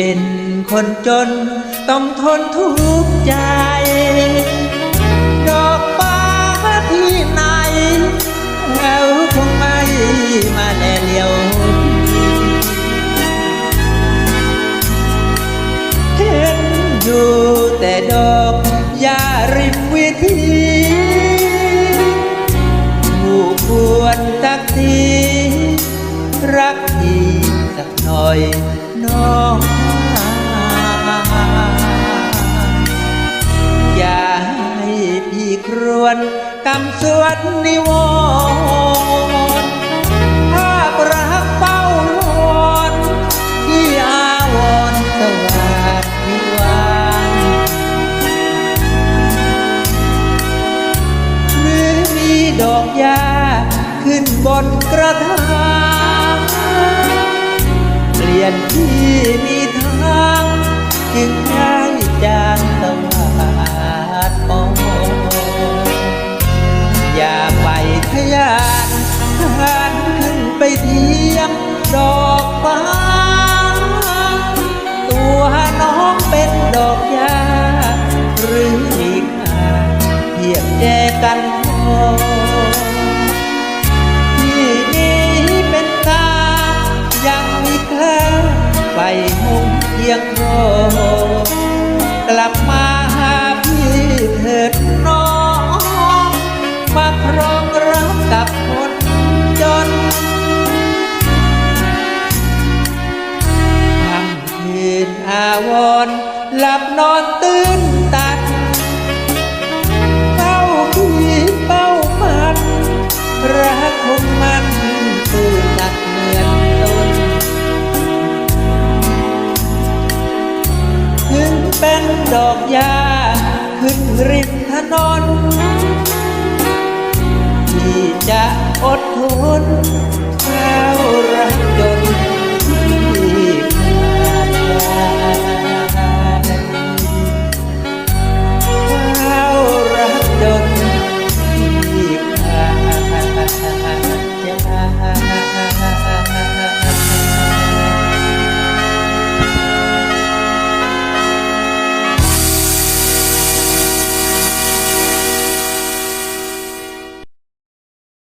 เป็นคนจน ต้องทนทุกข์ใจ ดอกฟ้าที่ไหนแล้วคงไม่มาแลเลียวเห็นอยู่แต่ดอกยาริมวิธีผู้ควรสักทีรักอีกสักหน่อยน้อง วนกำสวดนิวรณ์ภาพรักเฝ้ารอนที่อาวรสวัสดิวานหรือมีดอกยาขึ้นบนกระถางเปลี่ยนที่มีทางจึงได้จางสวัสด ยมดอกฟ้า ตัวน้องเป็นดอกยา หรืออีกห่าเทียบแจกันพอที่นี้เป็นตา ยังมีค่ไปมุ่งเพียงรอกลับมาหาพี่เถิดน้อง มาครองรักกับคน หลับนอนตื่นตันเฝ้าพี่เฝ้ามันรักคงมันตื่นหนักเหมือนต้นถึงเป็นดอกยาขึ้นริมถนนที่จะอดทนเฝ้า